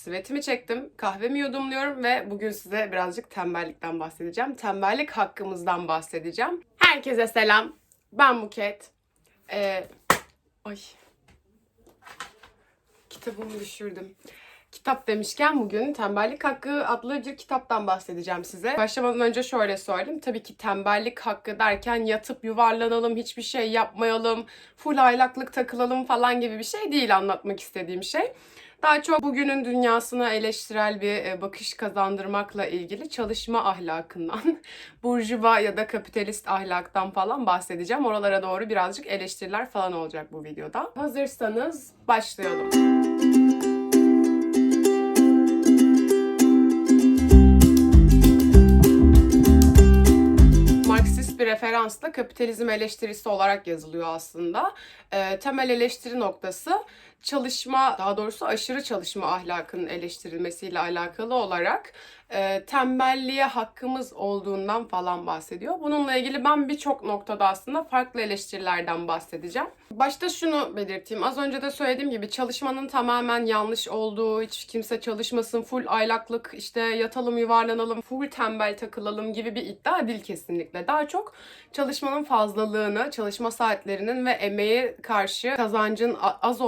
Sivetimi çektim, kahvemi yudumluyorum ve bugün size birazcık tembellikten bahsedeceğim. Tembellik hakkımızdan bahsedeceğim. Herkese selam. Ben Buket. Ee, ay. Kitabımı düşürdüm. Kitap demişken bugün Tembellik Hakkı adlı bir kitaptan bahsedeceğim size. Başlamadan önce şöyle söyleyeyim. Tabii ki tembellik hakkı derken yatıp yuvarlanalım, hiçbir şey yapmayalım, full aylaklık takılalım falan gibi bir şey değil anlatmak istediğim şey. Daha çok bugünün dünyasına eleştirel bir e, bakış kazandırmakla ilgili çalışma ahlakından, burjuva ya da kapitalist ahlaktan falan bahsedeceğim. Oralara doğru birazcık eleştiriler falan olacak bu videoda. Hazırsanız başlayalım. Bir referansla kapitalizm eleştirisi olarak yazılıyor aslında. Ee, temel eleştiri noktası çalışma, daha doğrusu aşırı çalışma ahlakının eleştirilmesiyle alakalı olarak e, tembelliğe hakkımız olduğundan falan bahsediyor. Bununla ilgili ben birçok noktada aslında farklı eleştirilerden bahsedeceğim. Başta şunu belirteyim. Az önce de söylediğim gibi çalışmanın tamamen yanlış olduğu, hiç kimse çalışmasın, full aylaklık, işte yatalım yuvarlanalım, full tembel takılalım gibi bir iddia değil kesinlikle. Daha çok çalışmanın fazlalığını, çalışma saatlerinin ve emeğe karşı kazancın az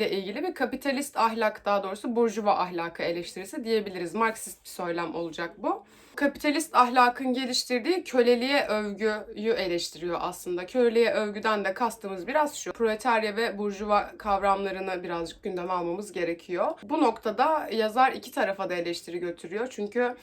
olmasıyla ilgili bir kapitalist ahlak, daha doğrusu burjuva ahlakı eleştirisi diyebiliriz. Marksist bir söylem olacak bu. Kapitalist ahlakın geliştirdiği köleliğe övgüyü eleştiriyor aslında. Köleliğe övgüden de kastımız biraz şu. Proletarya ve burjuva kavramlarını birazcık gündeme almamız gerekiyor. Bu noktada yazar iki tarafa da eleştiri götürüyor. Çünkü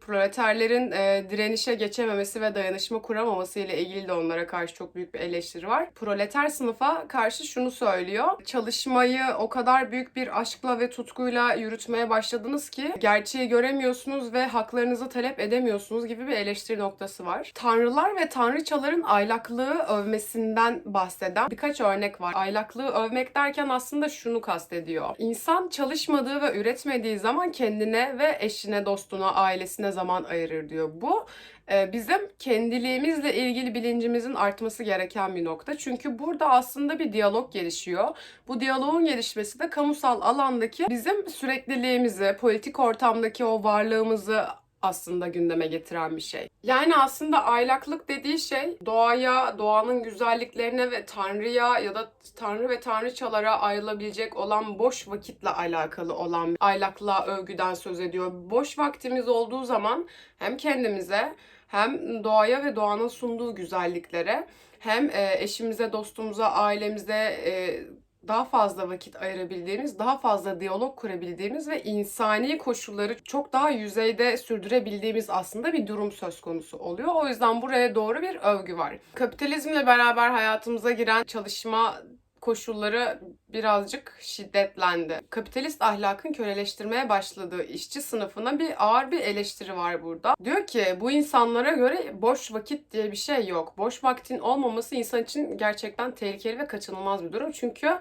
proleterlerin e, direnişe geçememesi ve dayanışma kuramaması ile ilgili de onlara karşı çok büyük bir eleştiri var. Proleter sınıfa karşı şunu söylüyor. Çalışmayı o kadar büyük bir aşkla ve tutkuyla yürütmeye başladınız ki gerçeği göremiyorsunuz ve haklarınızı talep edemiyorsunuz gibi bir eleştiri noktası var. Tanrılar ve tanrıçaların aylaklığı övmesinden bahseden birkaç örnek var. Aylaklığı övmek derken aslında şunu kastediyor. İnsan çalışmadığı ve üretmediği zaman kendine ve eşine, dostuna, ailesine zaman ayırır diyor. Bu e, bizim kendiliğimizle ilgili bilincimizin artması gereken bir nokta. Çünkü burada aslında bir diyalog gelişiyor. Bu diyaloğun gelişmesi de kamusal alandaki bizim sürekliliğimizi, politik ortamdaki o varlığımızı aslında gündeme getiren bir şey. Yani aslında aylaklık dediği şey doğaya, doğanın güzelliklerine ve tanrıya ya da tanrı ve tanrıçalara ayrılabilecek olan boş vakitle alakalı olan aylaklığa övgüden söz ediyor. Boş vaktimiz olduğu zaman hem kendimize hem doğaya ve doğanın sunduğu güzelliklere hem e, eşimize, dostumuza, ailemize e, daha fazla vakit ayırabildiğimiz, daha fazla diyalog kurabildiğimiz ve insani koşulları çok daha yüzeyde sürdürebildiğimiz aslında bir durum söz konusu oluyor. O yüzden buraya doğru bir övgü var. Kapitalizmle beraber hayatımıza giren çalışma koşulları birazcık şiddetlendi. Kapitalist ahlakın köleleştirmeye başladığı işçi sınıfına bir ağır bir eleştiri var burada. Diyor ki bu insanlara göre boş vakit diye bir şey yok. Boş vaktin olmaması insan için gerçekten tehlikeli ve kaçınılmaz bir durum. Çünkü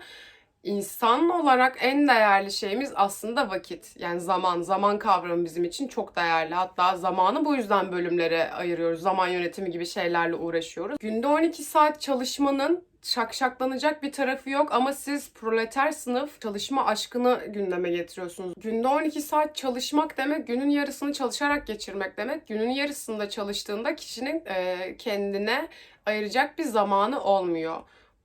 İnsan olarak en değerli şeyimiz aslında vakit. Yani zaman, zaman kavramı bizim için çok değerli. Hatta zamanı bu yüzden bölümlere ayırıyoruz. Zaman yönetimi gibi şeylerle uğraşıyoruz. Günde 12 saat çalışmanın şakşaklanacak bir tarafı yok ama siz proleter sınıf çalışma aşkını gündeme getiriyorsunuz. Günde 12 saat çalışmak demek günün yarısını çalışarak geçirmek demek. Günün yarısında çalıştığında kişinin kendine ayıracak bir zamanı olmuyor.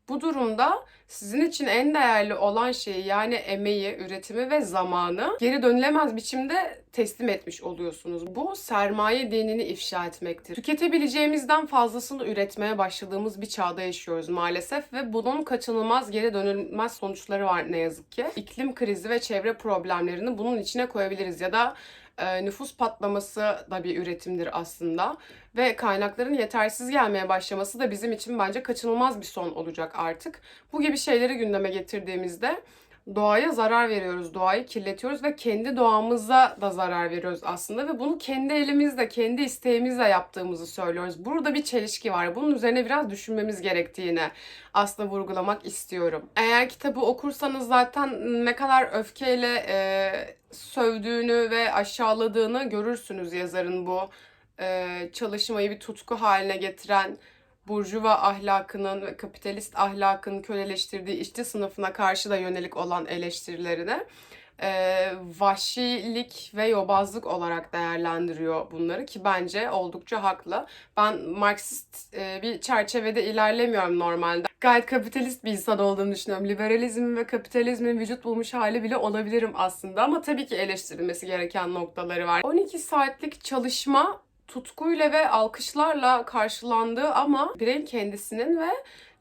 Bu durumda sizin için en değerli olan şeyi yani emeği, üretimi ve zamanı geri dönülemez biçimde teslim etmiş oluyorsunuz. Bu sermaye dinini ifşa etmektir. Tüketebileceğimizden fazlasını üretmeye başladığımız bir çağda yaşıyoruz maalesef ve bunun kaçınılmaz geri dönülmez sonuçları var ne yazık ki. İklim krizi ve çevre problemlerini bunun içine koyabiliriz ya da e, nüfus patlaması da bir üretimdir aslında. Ve kaynakların yetersiz gelmeye başlaması da bizim için bence kaçınılmaz bir son olacak artık. Bu gibi şeyleri gündeme getirdiğimizde doğaya zarar veriyoruz, doğayı kirletiyoruz ve kendi doğamıza da zarar veriyoruz aslında ve bunu kendi elimizle, kendi isteğimizle yaptığımızı söylüyoruz. Burada bir çelişki var. Bunun üzerine biraz düşünmemiz gerektiğini aslında vurgulamak istiyorum. Eğer kitabı okursanız zaten ne kadar öfkeyle e, sövdüğünü ve aşağıladığını görürsünüz yazarın bu e, çalışmayı bir tutku haline getiren burjuva ahlakının ve kapitalist ahlakın köleleştirdiği işçi sınıfına karşı da yönelik olan eleştirilerine. e, vahşilik ve yobazlık olarak değerlendiriyor bunları ki bence oldukça haklı. Ben Marksist e, bir çerçevede ilerlemiyorum normalde. Gayet kapitalist bir insan olduğumu düşünüyorum. Liberalizmin ve kapitalizmin vücut bulmuş hali bile olabilirim aslında ama tabii ki eleştirilmesi gereken noktaları var. 12 saatlik çalışma tutkuyla ve alkışlarla karşılandığı ama bireyin kendisinin ve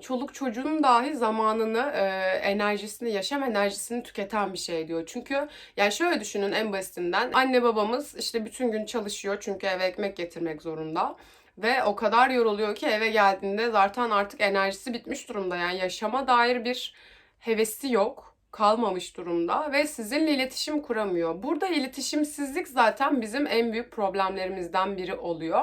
çoluk çocuğun dahi zamanını, e, enerjisini, yaşam enerjisini tüketen bir şey diyor. Çünkü yani şöyle düşünün en basitinden anne babamız işte bütün gün çalışıyor çünkü eve ekmek getirmek zorunda. Ve o kadar yoruluyor ki eve geldiğinde zaten artık enerjisi bitmiş durumda. Yani yaşama dair bir hevesi yok kalmamış durumda ve sizinle iletişim kuramıyor. Burada iletişimsizlik zaten bizim en büyük problemlerimizden biri oluyor.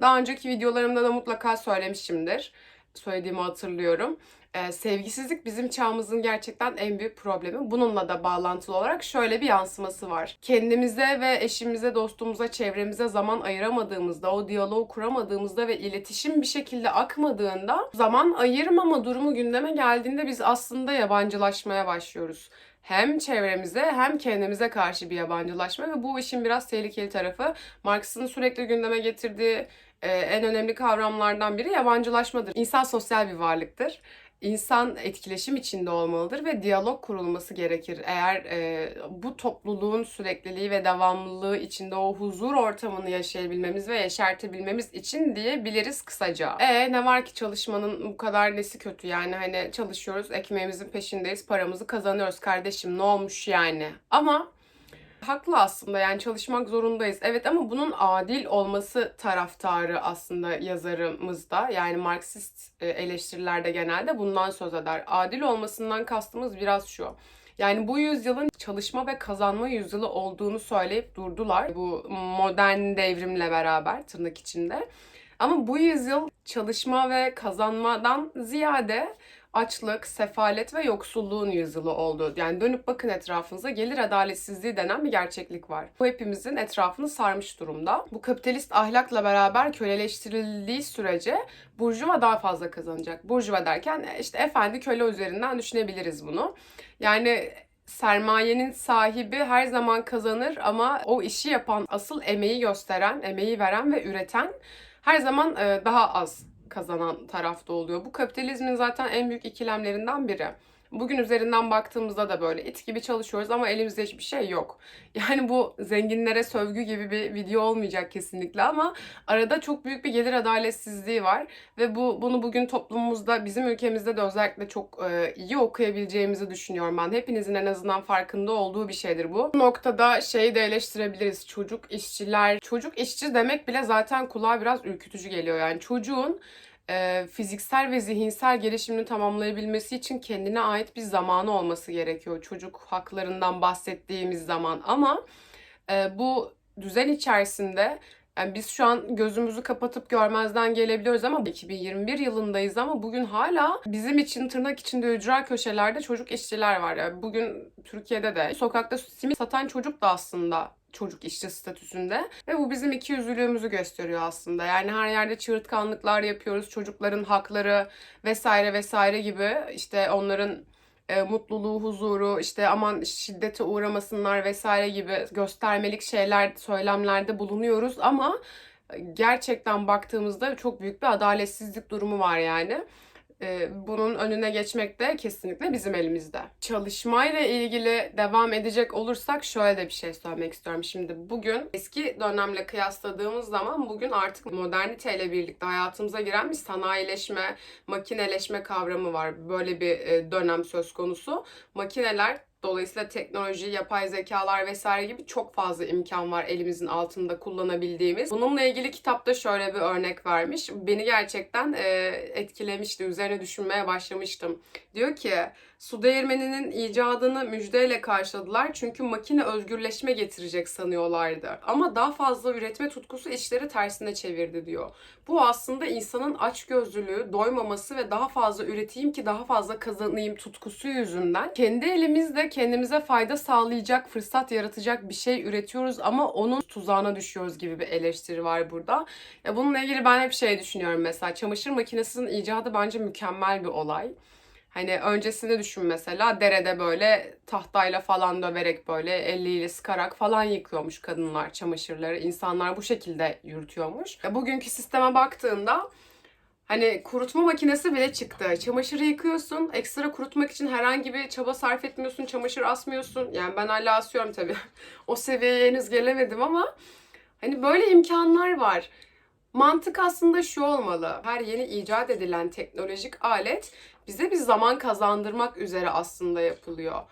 Daha önceki videolarımda da mutlaka söylemişimdir. Söylediğimi hatırlıyorum. Ee, sevgisizlik bizim çağımızın gerçekten en büyük problemi. Bununla da bağlantılı olarak şöyle bir yansıması var. Kendimize ve eşimize, dostumuza, çevremize zaman ayıramadığımızda, o diyaloğu kuramadığımızda ve iletişim bir şekilde akmadığında zaman ayırmama durumu gündeme geldiğinde biz aslında yabancılaşmaya başlıyoruz hem çevremize hem kendimize karşı bir yabancılaşma ve bu işin biraz tehlikeli tarafı. Marx'ın sürekli gündeme getirdiği e, en önemli kavramlardan biri yabancılaşmadır. İnsan sosyal bir varlıktır. İnsan etkileşim içinde olmalıdır ve diyalog kurulması gerekir. Eğer e, bu topluluğun sürekliliği ve devamlılığı içinde o huzur ortamını yaşayabilmemiz ve yaşartabilmemiz için diyebiliriz kısaca. E ne var ki çalışmanın bu kadar nesi kötü yani hani çalışıyoruz, ekmeğimizin peşindeyiz, paramızı kazanıyoruz kardeşim ne olmuş yani. Ama Haklı aslında yani çalışmak zorundayız. Evet ama bunun adil olması taraftarı aslında yazarımız da. Yani Marksist e, eleştirilerde genelde bundan söz eder. Adil olmasından kastımız biraz şu. Yani bu yüzyılın çalışma ve kazanma yüzyılı olduğunu söyleyip durdular. Bu modern devrimle beraber tırnak içinde. Ama bu yüzyıl çalışma ve kazanmadan ziyade açlık, sefalet ve yoksulluğun yüzyılı oldu. Yani dönüp bakın etrafınıza gelir adaletsizliği denen bir gerçeklik var. Bu hepimizin etrafını sarmış durumda. Bu kapitalist ahlakla beraber köleleştirildiği sürece burjuva daha fazla kazanacak. Burjuva derken işte efendi köle üzerinden düşünebiliriz bunu. Yani sermayenin sahibi her zaman kazanır ama o işi yapan, asıl emeği gösteren, emeği veren ve üreten her zaman daha az kazanan tarafta oluyor. Bu kapitalizmin zaten en büyük ikilemlerinden biri. Bugün üzerinden baktığımızda da böyle it gibi çalışıyoruz ama elimizde hiçbir şey yok. Yani bu zenginlere sövgü gibi bir video olmayacak kesinlikle ama arada çok büyük bir gelir adaletsizliği var ve bu bunu bugün toplumumuzda bizim ülkemizde de özellikle çok e, iyi okuyabileceğimizi düşünüyorum ben. Hepinizin en azından farkında olduğu bir şeydir bu. Bu noktada şeyi de eleştirebiliriz. Çocuk işçiler, çocuk işçi demek bile zaten kulağa biraz ürkütücü geliyor. Yani çocuğun e, fiziksel ve zihinsel gelişimini tamamlayabilmesi için kendine ait bir zamanı olması gerekiyor. Çocuk haklarından bahsettiğimiz zaman ama e, bu düzen içerisinde yani biz şu an gözümüzü kapatıp görmezden gelebiliyoruz ama 2021 yılındayız ama bugün hala bizim için tırnak içinde ücra köşelerde çocuk işçiler var. Yani bugün Türkiye'de de sokakta simit satan çocuk da aslında çocuk işçi statüsünde ve bu bizim iki yüzlülüğümüzü gösteriyor aslında. Yani her yerde çığırtkanlıklar yapıyoruz. Çocukların hakları vesaire vesaire gibi işte onların e, mutluluğu, huzuru, işte aman şiddete uğramasınlar vesaire gibi göstermelik şeyler, söylemlerde bulunuyoruz ama gerçekten baktığımızda çok büyük bir adaletsizlik durumu var yani e, bunun önüne geçmek de kesinlikle bizim elimizde. Çalışmayla ilgili devam edecek olursak şöyle de bir şey söylemek istiyorum. Şimdi bugün eski dönemle kıyasladığımız zaman bugün artık moderniteyle birlikte hayatımıza giren bir sanayileşme, makineleşme kavramı var. Böyle bir e, dönem söz konusu. Makineler Dolayısıyla teknoloji, yapay zekalar vesaire gibi çok fazla imkan var elimizin altında kullanabildiğimiz. Bununla ilgili kitapta şöyle bir örnek vermiş. Beni gerçekten e, etkilemişti. Üzerine düşünmeye başlamıştım. Diyor ki su değirmeninin icadını müjdeyle karşıladılar. Çünkü makine özgürleşme getirecek sanıyorlardı. Ama daha fazla üretme tutkusu işleri tersine çevirdi diyor. Bu aslında insanın açgözlülüğü, doymaması ve daha fazla üreteyim ki daha fazla kazanayım tutkusu yüzünden kendi elimizde kendimize fayda sağlayacak, fırsat yaratacak bir şey üretiyoruz ama onun tuzağına düşüyoruz gibi bir eleştiri var burada. Ya bununla ilgili ben hep şey düşünüyorum mesela çamaşır makinesinin icadı bence mükemmel bir olay. Hani öncesini düşün mesela derede böyle tahtayla falan döverek böyle eliyle sıkarak falan yıkıyormuş kadınlar çamaşırları. İnsanlar bu şekilde yürütüyormuş. E, Bugünkü sisteme baktığında Hani kurutma makinesi bile çıktı. Çamaşırı yıkıyorsun. Ekstra kurutmak için herhangi bir çaba sarf etmiyorsun. Çamaşır asmıyorsun. Yani ben hala asıyorum tabii. o seviyeye henüz gelemedim ama hani böyle imkanlar var. Mantık aslında şu olmalı. Her yeni icat edilen teknolojik alet bize bir zaman kazandırmak üzere aslında yapılıyor.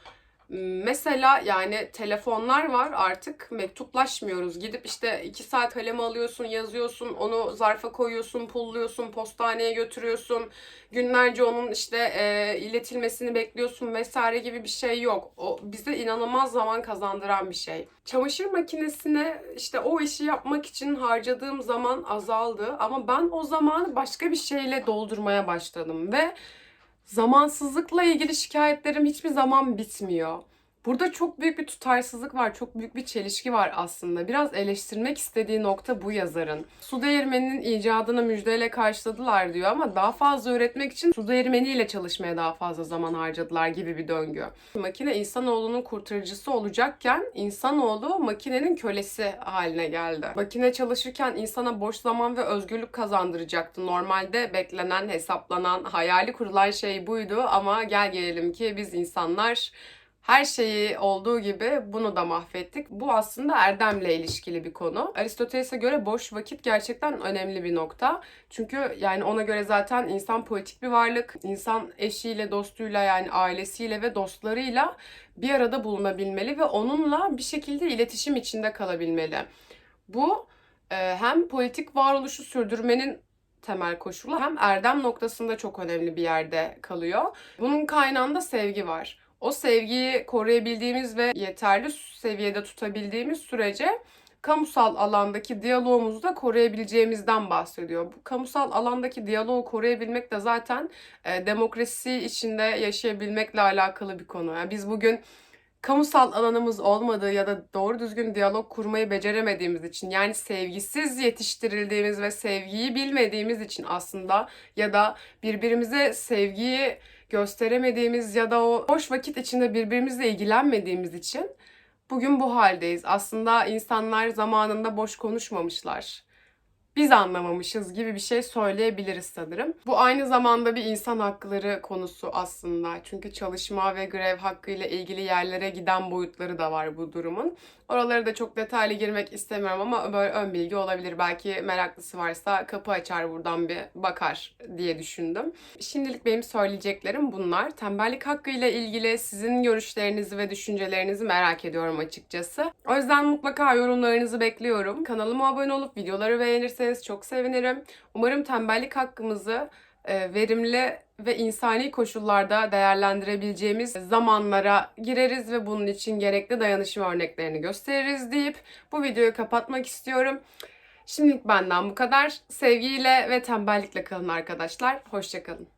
Mesela yani telefonlar var artık mektuplaşmıyoruz. Gidip işte iki saat kalemi alıyorsun, yazıyorsun, onu zarfa koyuyorsun, pulluyorsun, postaneye götürüyorsun. Günlerce onun işte e, iletilmesini bekliyorsun vesaire gibi bir şey yok. O bize inanılmaz zaman kazandıran bir şey. Çamaşır makinesine işte o işi yapmak için harcadığım zaman azaldı ama ben o zamanı başka bir şeyle doldurmaya başladım ve Zamansızlıkla ilgili şikayetlerim hiçbir zaman bitmiyor. Burada çok büyük bir tutarsızlık var, çok büyük bir çelişki var aslında. Biraz eleştirmek istediği nokta bu yazarın. Su değirmeninin icadını müjdeyle karşıladılar diyor ama daha fazla üretmek için su değirmeniyle çalışmaya daha fazla zaman harcadılar gibi bir döngü. Makine insanoğlunun kurtarıcısı olacakken insanoğlu makinenin kölesi haline geldi. Makine çalışırken insana boş zaman ve özgürlük kazandıracaktı. Normalde beklenen, hesaplanan, hayali kurulan şey buydu ama gel gelelim ki biz insanlar her şeyi olduğu gibi bunu da mahvettik. Bu aslında erdemle ilişkili bir konu. Aristoteles'e göre boş vakit gerçekten önemli bir nokta. Çünkü yani ona göre zaten insan politik bir varlık. İnsan eşiyle, dostuyla yani ailesiyle ve dostlarıyla bir arada bulunabilmeli ve onunla bir şekilde iletişim içinde kalabilmeli. Bu e, hem politik varoluşu sürdürmenin temel koşulu hem erdem noktasında çok önemli bir yerde kalıyor. Bunun kaynağında sevgi var o sevgiyi koruyabildiğimiz ve yeterli seviyede tutabildiğimiz sürece kamusal alandaki diyalogumuzu da koruyabileceğimizden bahsediyor. Bu kamusal alandaki diyaloğu koruyabilmek de zaten e, demokrasi içinde yaşayabilmekle alakalı bir konu. Yani biz bugün kamusal alanımız olmadığı ya da doğru düzgün diyalog kurmayı beceremediğimiz için yani sevgisiz yetiştirildiğimiz ve sevgiyi bilmediğimiz için aslında ya da birbirimize sevgiyi gösteremediğimiz ya da o boş vakit içinde birbirimizle ilgilenmediğimiz için bugün bu haldeyiz. Aslında insanlar zamanında boş konuşmamışlar biz anlamamışız gibi bir şey söyleyebiliriz sanırım. Bu aynı zamanda bir insan hakları konusu aslında. Çünkü çalışma ve grev hakkı ile ilgili yerlere giden boyutları da var bu durumun. Oraları da çok detaylı girmek istemiyorum ama böyle ön bilgi olabilir. Belki meraklısı varsa kapı açar buradan bir bakar diye düşündüm. Şimdilik benim söyleyeceklerim bunlar. Tembellik hakkı ile ilgili sizin görüşlerinizi ve düşüncelerinizi merak ediyorum açıkçası. O yüzden mutlaka yorumlarınızı bekliyorum. Kanalıma abone olup videoları beğenirseniz çok sevinirim. Umarım tembellik hakkımızı e, verimli ve insani koşullarda değerlendirebileceğimiz zamanlara gireriz ve bunun için gerekli dayanışma örneklerini gösteririz deyip bu videoyu kapatmak istiyorum. Şimdilik benden bu kadar. Sevgiyle ve tembellikle kalın arkadaşlar. Hoşçakalın.